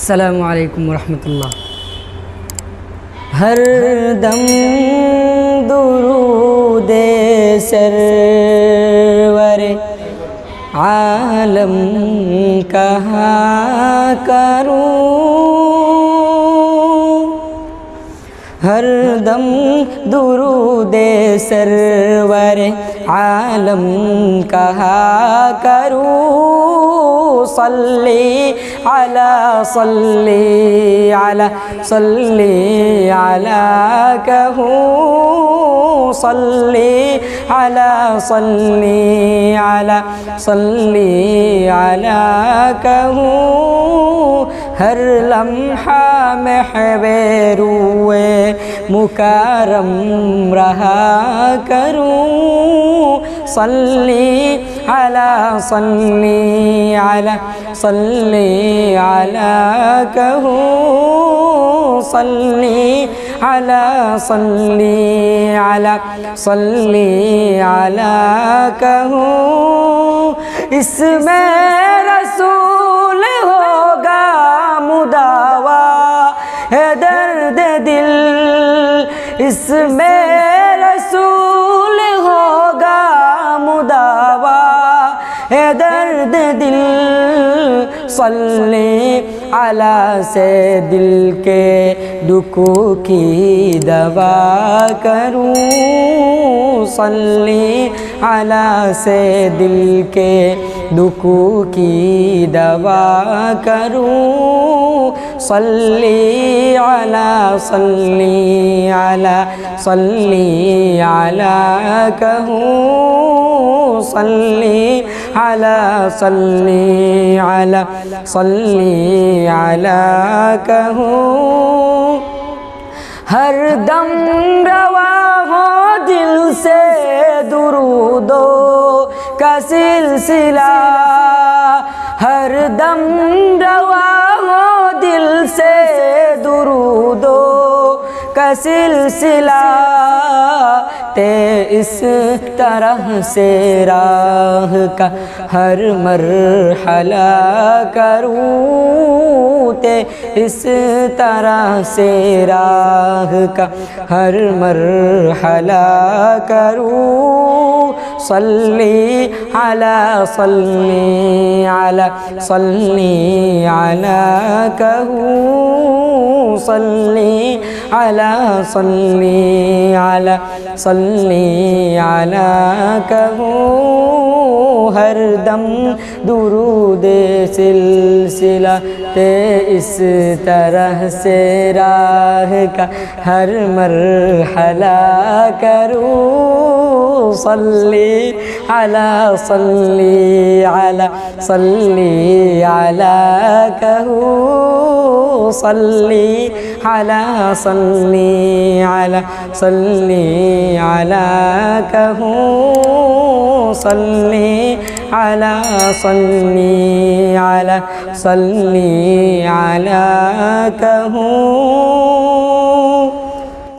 السلام عليكم ورحمة الله ہر دم درود سرور عالم کہا کروں ہر دم درود سرور عالم کہا کروں صلي على صلي على صلي على كهو. صلي على صلي على صلي على كهو. هر لمحة میں مكرم رها كرو کروں على صلي على صلي على كهو. صلي على صلي على صلي على كهو. اسم رسول ہوگا مداوا ہے درد دل۔ اسم رسول ہے درد دل صلی علی سے دل کے دکھوں کی دوا کروں صلی علی سے دل کے دکھوں کی دوا کروں صلی علی صلی علی صلی علی کہوں صلي على صلي على صلي على کہو ہر دم روا ہو دل سے درودو کا سلسلہ ہر دم روا ہو دل سے درودو کا سلسلہ اس طرح سے راہ کا ہر مرحلہ کروتے اس طرح سے راہ کا ہر مرحلہ کرو صلی علی صلی علی صلی علی کہو صلی على صلي على صلي على كهو هر دم درود سلسلة تے اس طرح سے راہ کا ہر مرحلہ کرو صلی على صلی على صلی على کہو صلي على صلي على صلي علىك صلي على صلي على صلي علىك هو